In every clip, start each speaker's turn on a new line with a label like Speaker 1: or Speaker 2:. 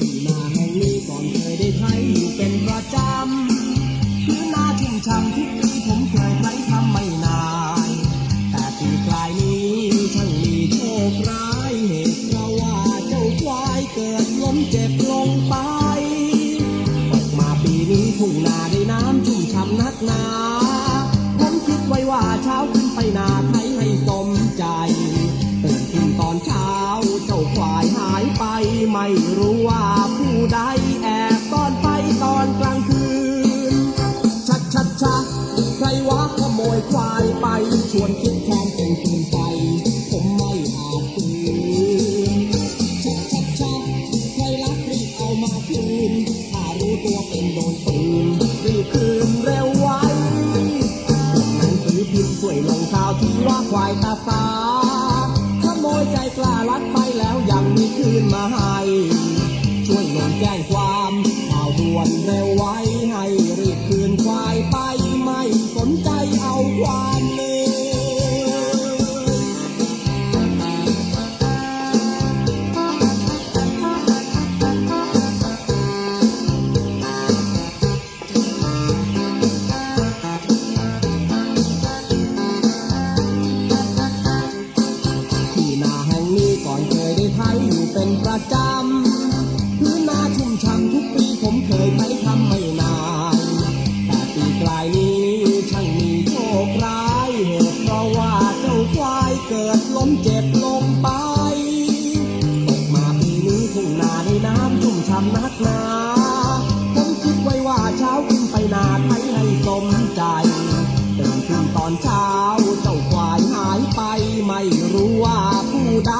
Speaker 1: ที่นาแห่งนี้ก่อนเคยได้ใช้อยู่เป็นประจำพื้นนาชุ่มฉ่ำทุก งไป ออกมาปีนี้ทุ่งนาได้น้ำชุ่มฉ่ำนักหนาผมคิดไว้ว่าเช้าขึ้นไปนาไทยให้สมใจตื่นขึ้นตอนเช้าเจ้าควายหายไป ไม่รู้ว่าผู้ใดแอบซ่อนไปตอนกลางคืน ชัดชัดชัดใครวะขโมยควายไปชวนคิดแทนเป็นปืนไฟ มาคืนถ้ารู้ตัวเป็นโดนปืนรีบคืนเร็วไวหนังสือพิมพ์ช่วยลงข่าวที่ว่าควายตาสาขโมยใจกล้าลักไปแล้วยังมีคืนมาให้ช่วยลงแจ้งความข่าวด่วนเร็วไวให้รีบคืนควายไปไม่สนใจเอาควาย เป็นประจำพื้นนาชุ่มฉ่ำทุกปีผมเคยใช้ทำไม่นานแต่ปีกลายนี้ช่างมีโชคร้ายเหตุเพราะว่าเจ้าควายเกิดล้มเจ็บลงไปตกมาปีนี้ทุ่งนาได้น้ำชุ่มฉ่ำนักหนาผมคิดไว้ว่าเช้าขึ้นไปนาไทยให้สมใจตื่นขึ้นตอนเช้าเจ้าควายหายไปไม่รู้ว่าผู้ใด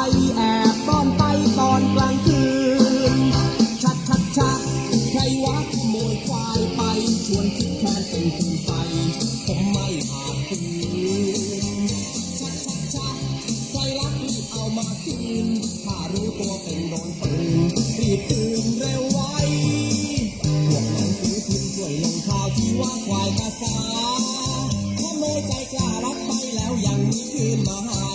Speaker 1: ใครวะขโมยควายไป ชวนคิดแทนเป็นปืนไฟผมไม่อาจคืนชัดชัดชัดใครรักรีบเอามาคืนถ้ารู้ตัวเป็นโดนปืนรีบคืนเร็วไวพวกหนังสือพิมพ์ช่วยลงข่าวที่ว่าควายกระสาขโมยใจกล้ารับไปแล้วยังมีคืนมาให้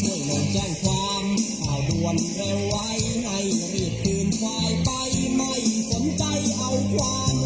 Speaker 1: ช่วยลงแจ้งความข่าวด่วนเร็วไวให้รีบคืนควายไป quiet.